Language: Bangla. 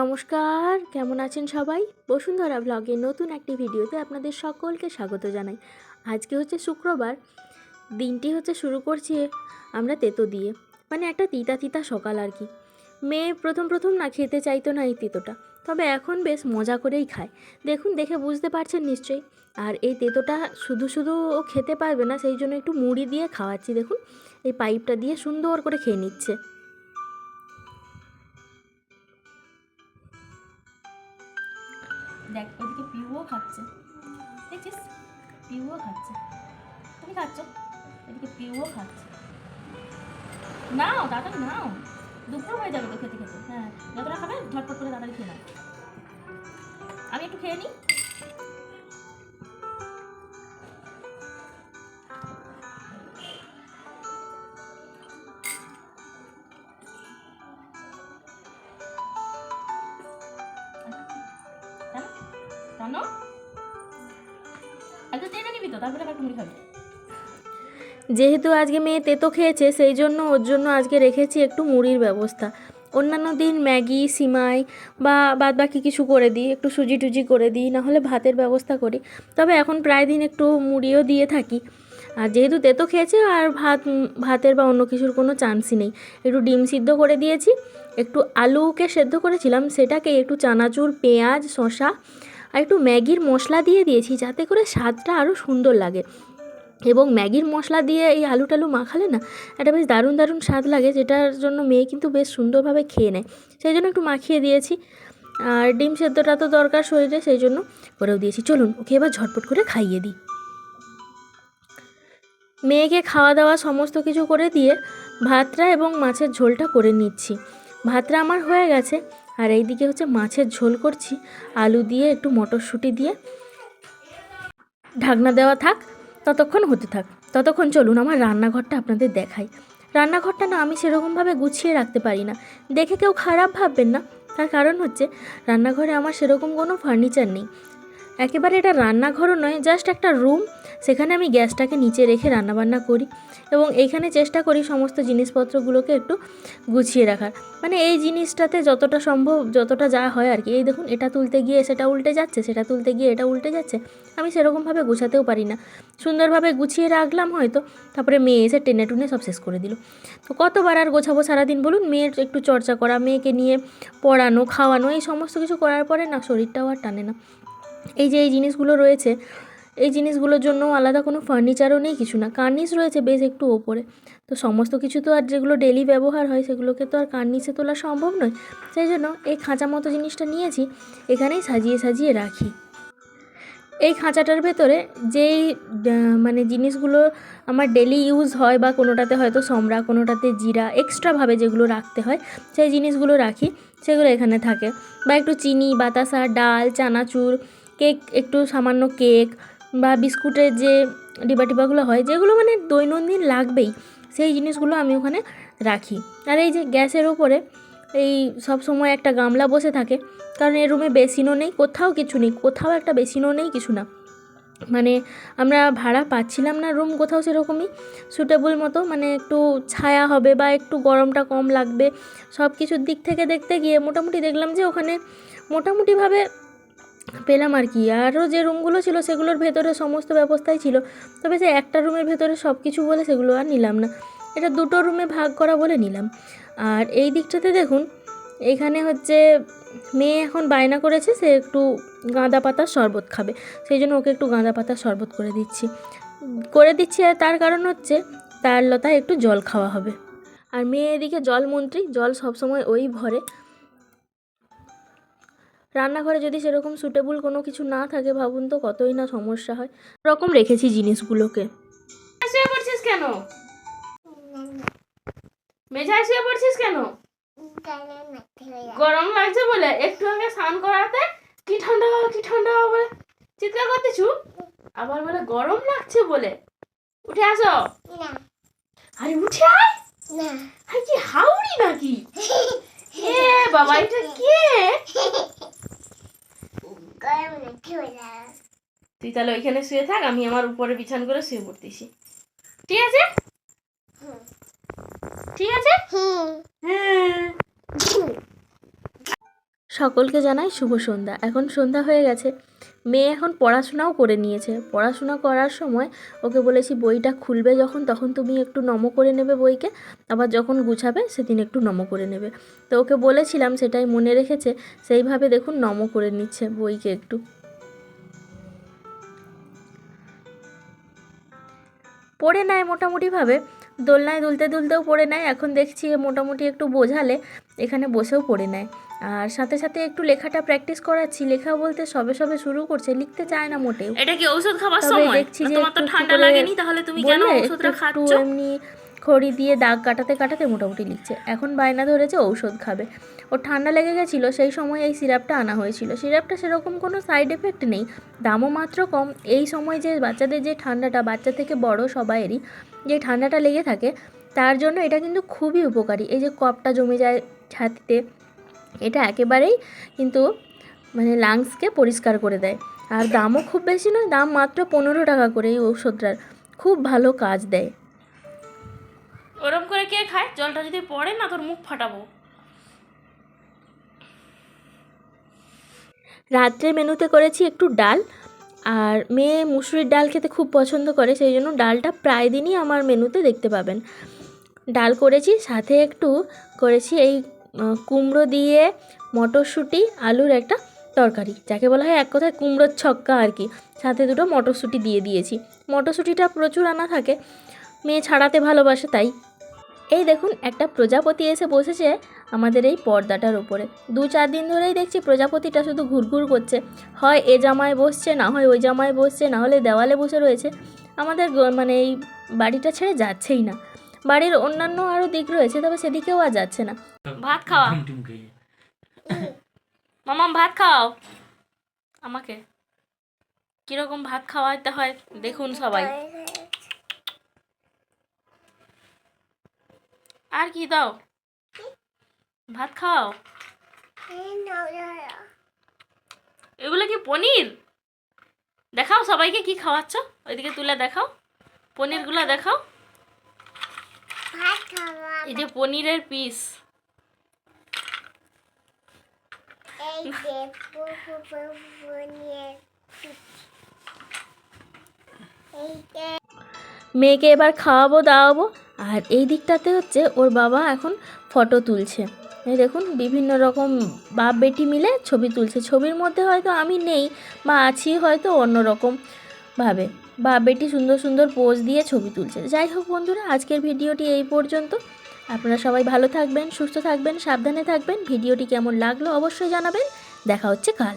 নমস্কার, কেমন আছেন সবাই? বসুন্ধরা ব্লগে নতুন একটি ভিডিওতে আপনাদের সকলকে স্বাগত জানাই। আজকে হচ্ছে শুক্রবার, দিনটি হচ্ছে শুরু করছি আমরা তেতো দিয়ে। মানে একটা তিতা তিতা সকাল আর কি। মেয়ে প্রথম প্রথম না খেতে চাইতো না এই তেতোটা, তবে এখন বেশ মজা করেই খায়। দেখুন, দেখে বুঝতে পারছেন নিশ্চয়ই। আর এই তেতোটা শুধু শুধু ও খেতে পারবে না, সেই জন্য একটু মুড়ি দিয়ে খাওয়াচ্ছি। দেখুন, এই পাইপটা দিয়ে সুন্দর করে খেয়ে নিচ্ছে। দেখ ওদিকে পিউও খাচ্ছে। দেখছিস? পিউও খাচ্ছে। তুমি খাচ্ছ? এদিকে পিউও খাচ্ছে। নাও তাড়াতাড়ি নাও। দুপুর হয়ে যাবে তো খেতে খেতে। হ্যাঁ যতটা খাবে, ঝটপট করে তাড়াতাড়ি খেয়ে নাও। আমি একটু খেয়ে নিই। তারপরে মুড়ি খাবি যেহেতু আজকে মেয়ে তেতো খেয়েছে, সেই জন্য ওর জন্য আজকে রেখেছি একটু মুড়ির ব্যবস্থা। অন্যান্য দিন ম্যাগি, সিমাই বা বাদ বাকি কিছু করে দিই, একটু সুজি টুজি করে দিই, নাহলে ভাতের ব্যবস্থা করি। তবে এখন প্রায় দিন একটু মুড়িও দিয়ে থাকি। আর যেহেতু তেতো খেয়েছে, আর ভাত, ভাতের বা অন্য কিছুর কোনো চান্সই নেই। একটু ডিম সিদ্ধ করে দিয়েছি, একটু আলুকে সেদ্ধ করেছিলাম, সেটাকে একটু চানাচুর, পেঁয়াজ, শসা আর একটু ম্যাগির মশলা দিয়ে দিয়েছি, যাতে করে স্বাদটা আরও সুন্দর লাগে। এবং ম্যাগির মশলা দিয়ে এই আলু টালু মাখালে না একটা বেশ দারুণ দারুণ স্বাদ লাগে, যেটার জন্য মেয়ে কিন্তু বেশ সুন্দরভাবে খেয়ে নেয়। সেই জন্য একটু মাখিয়ে দিয়েছি। আর ডিম সেদ্ধটা তো দরকার শরীরে, সেই জন্য করেও দিয়েছি। চলুন, ওকে এবার ঝটপট করে খাইয়ে দিই। মেয়েকে খাওয়া দাওয়া সমস্ত কিছু করে দিয়ে ভাতটা এবং মাছের ঝোলটা করে নিচ্ছি। ভাতটা আমার হয়ে গেছে। আর এইদিকে হচ্ছে মাছের ঝোল করছি, আলু দিয়ে একটু মটরশুঁটি দিয়ে। ঢাকনা দেওয়া থাক, ততক্ষণ হতে থাক। ততক্ষণ চলুন আমার রান্নাঘরটা আপনাদের দেখাই। রান্নাঘরটা না আমি সেরকমভাবে গুছিয়ে রাখতে পারি না। দেখে কেউ খারাপ ভাববেন না। তার কারণ হচ্ছে, রান্নাঘরে আমার সেরকম কোনো ফার্নিচার নেই। একেবারে এটা রান্নাঘরও নয় জাস্ট একটা রুম সেখানে আমি গ্যাসটাকে নিচে রেখে রান্নাবান্না করি এবং এইখানে চেষ্টা করি সমস্ত জিনিসপত্রগুলোকে একটু গুছিয়ে রাখার। মানে এই জিনিসটাতে যতটা সম্ভব, যতটা যা হয় আর কি। এই দেখুন, এটা তুলতে গিয়ে সেটা উল্টে যাচ্ছে, সেটা তুলতে গিয়ে এটা উল্টে যাচ্ছে। আমি সেরকমভাবে গুছাতেও পারি না। সুন্দরভাবে গুছিয়ে রাখলাম হয়তো, তারপরে মেয়ে এসে টেনে টুনে সব শেষ করে দিল। তো কতবার আর গোছাবো সারাদিন বলুন? মেয়ের একটু চর্চা করা, মেয়েকে নিয়ে পড়ানো, খাওয়ানো, এই সমস্ত কিছু করার পরে না শরীরটাও আর টানে না। এই যে এই জিনিসগুলো রয়েছে, এই জিনিসগুলোর জন্য আলাদা কোনো ফার্নিচারও নেই, কিছু না। কার্নিস রয়েছে বেশ একটু ওপরে। তো সমস্ত কিছু তো আর যেগুলো ডেলি ব্যবহার হয়, সেগুলোকে তো আর কার্নিসে তোলা সম্ভব নয়। সেই জন্য এই খাঁচা মতো জিনিসটা নিয়েছি, এখানেই সাজিয়ে সাজিয়ে রাখি। এই খাঁচাটার ভেতরে যেই মানে জিনিসগুলো আমার ডেলি ইউজ হয় বা কোনোটাতে হয়তো সমরা, কোনোটাতে জিরা এক্সট্রাভাবে যেগুলো রাখতে হয়, সেই জিনিসগুলো রাখি, সেগুলো এখানে থাকে। বা একটু চিনি, বাতাসা, ডাল, চানাচুর কেক, একটু সামান্য কেক বা বিস্কুটের যে ডিবা টিবাগুলো হয়, যেগুলো মানে দৈনন্দিন লাগবেই, সেই জিনিসগুলো আমি ওখানে রাখি। আর এই যে গ্যাসের ওপরে এই সব সময় একটা গামলা বসে থাকে, কারণ এই রুমে বেসিনও নেই, কোথাও কিছু নেই, কোথাও একটা বেসিনও নেই, কিছু না। মানে আমরা ভাড়া পাচ্ছিলাম না রুম কোথাও সেরকমই সুটেবল মতো মানে একটু ছায়া হবে বা একটু গরমটা কম লাগবে সব কিছুর দিক থেকে দেখতে গিয়ে মোটামুটি দেখলাম যে ওখানে মোটামুটিভাবে পেলাম আর কি। আরও যে রুমগুলো ছিল সেগুলোর ভেতরে সমস্ত ব্যবস্থাই ছিল। তবে সে একটা রুমের ভেতরে সব কিছু বলে সেগুলো আর নিলাম না। এটা দুটো রুমে ভাগ করা বলে নিলাম। আর এই দিকটাতে দেখুন, এখানে হচ্ছে মেয়ে এখন বায়না করেছে, সে একটু গাঁদা পাতার শরবত খাবে। সেই জন্য ওকে একটু গাঁদা পাতার শরবত করে দিচ্ছি। করে দিচ্ছি আর তার কারণ হচ্ছে, তার লতায় একটু জল খাওয়া হবে। আর মেয়ে এদিকে জলমন্ত্রী, জল সবসময় ওই ভরে। রান্নাঘরে যদি সেরকম সুটেবল কোনো কিছু না থাকে ভাবুন তো কতই না সমস্যা হয়। রকম রেখেছি জিনিসগুলোকে। শুয়ে পড়ছিস কেন? মেঝায় শুয়ে পড়ছিস কেন? গরম লাগছে বলে একটু আগে স্নান করাতে কি ঠান্ডা হবে কি ঠান্ডা হবে বলে। চিৎকার করতেছু? আবার বলে গরম লাগছে বলে। উঠে আসো। আরে উঠে আয়। আরে কি হাউড়ি নাকি? হে বাবা এটা কে? তুই তাহলে ওইখানে শুয়ে থাক আমি আমার উপরে বিছান করে শুয়ে পড়তেছি। ঠিক আছে? ঠিক আছে? হ্যাঁ সকলকে জানাই শুভ সন্ধ্যা। এখন সন্ধ্যা হয়ে গেছে। মেয়ে এখন পড়াশোনাও করে নিয়েছে। পড়াশোনা করার সময় ওকে বলেছি, বইটা খুলবে যখন, তখন তুমি একটু নম করে নেবে বইকে। আবার যখন গুছাবে, সেদিন একটু নম করে নেবে। তো ওকে বলেছিলাম, সেটাই মনে রেখেছে। সেইভাবে দেখুন, নম করে নিচ্ছে বইকে একটু। পড়ে নেয় মোটামুটিভাবে। দোলনায় দুলতে দুলতেও পড়ে নেয়। এখন দেখছি মোটামুটি একটু বোঝালে। এখানে বসেও পড়ে নেয়। আর সাথে সাথে একটু লেখাটা প্র্যাকটিস করাচ্ছি। লেখা বলতে সবে সবে শুরু করছে লিখতে চায় না মোটেও। এটা কি ঔষধ খাবার সময়? দেখছি যে তোমার তো ঠান্ডা লাগেনি তাহলে তুমি কেন ওষুধটা একটু এমনি খড়ি দিয়ে দাগ কাটাতে কাটাতে মোটামুটি লিখছে। এখন বায়না ধরেছে ঔষধ খাবে। ওর ঠান্ডা লেগে গেছিল সেই সময় এই সিরাপটা আনা হয়েছিল। সিরাপটা সেরকম কোনো সাইড এফেক্ট নেই দামও মাত্র কম। এই সময় যে বাচ্চাদের যে ঠান্ডাটা বাচ্চা থেকে বড় সবাইয়েরই যে ঠান্ডাটা লেগে থাকে তার জন্য এটা কিন্তু খুবই উপকারী। এই যে কপটা জমে যায় ছাতিতে এটা একেবারেই কিন্তু মানে লাংসকে পরিষ্কার করে দেয়। আর দামও খুব বেশি নয় দাম মাত্র পনেরো টাকা করে এই ঔষধটার। খুব ভালো কাজ দেয়। ওরম করে কে খায়? জলটা যদি পড়ে না তোর মুখ ফাটাবো। রাত্রে মেনুতে করেছি একটু ডাল আর মেয়ে মুসুরির ডাল খেতে খুব পছন্দ করে সেই জন্য ডালটা প্রায় দিনই আমার মেনুতে দেখতে পাবেন। ডাল করেছি সাথে একটু করেছি এই কুমড়ো দিয়ে মটরশুঁটি, আলুর একটা তরকারি, যাকে বলা হয় এক কথায় কুমড়োর ছক্কা আর কি। সাথে দুটো মটরশুঁটি দিয়ে দিয়েছি। মটরশুঁটিটা প্রচুর আনা থাকে, মেয়ে ছাড়াতে ভালোবাসে তাই। এই দেখুন, একটা প্রজাপতি এসে বসেছে আমাদের এই পর্দাটার উপরে। দু চার দিন ধরেই দেখছি প্রজাপতিটা শুধু ঘুরঘুর করছে। হয় এ জামায় বসছে, না হয় ওই জামায় বসছে, না হলে দেওয়ালে বসে রয়েছে। আমাদের মানে এই বাড়িটা ছেড়ে যাচ্ছেই না। বাড়ির অন্যান্য আরও দিক রয়েছে তবে সেদিকেও আর যাচ্ছে না। ভাত খাওয়া। মামাম ভাত খাও। আমাকে। কীরকম ভাত খাওয়াতে হয় দেখুন সবাই। আর কি দাও? ভাত খাও। এগুলো কি পনির? দেখাও সবাইকে কি খাওয়াচ্ছ। ওইদিকে তুলে দেখাও। পনিরগুলো দেখাও। এই যে পনিরের পিস। মেয়েকে এবার খাওয়াবো দাওয়াবো। আর এই দিকটাতে হচ্ছে ওর বাবা এখন ফটো তুলছে। দেখুন বিভিন্ন রকম বাপ বেটি মিলে ছবি তুলছে। ছবির মধ্যে হয়তো আমি নেই বা আছি হয়তো অন্য রকম ভাবে। বা বেটি সুন্দর সুন্দর পোজ দিয়ে ছবি তুলছে। যাই হোক বন্ধুরা, আজকের ভিডিওটি এই পর্যন্ত। আপনারা সবাই ভালো থাকবেন, সুস্থ থাকবেন, সাবধানে থাকবেন। ভিডিওটি কেমন লাগল অবশ্যই জানাবেন। দেখা হচ্ছে কাল।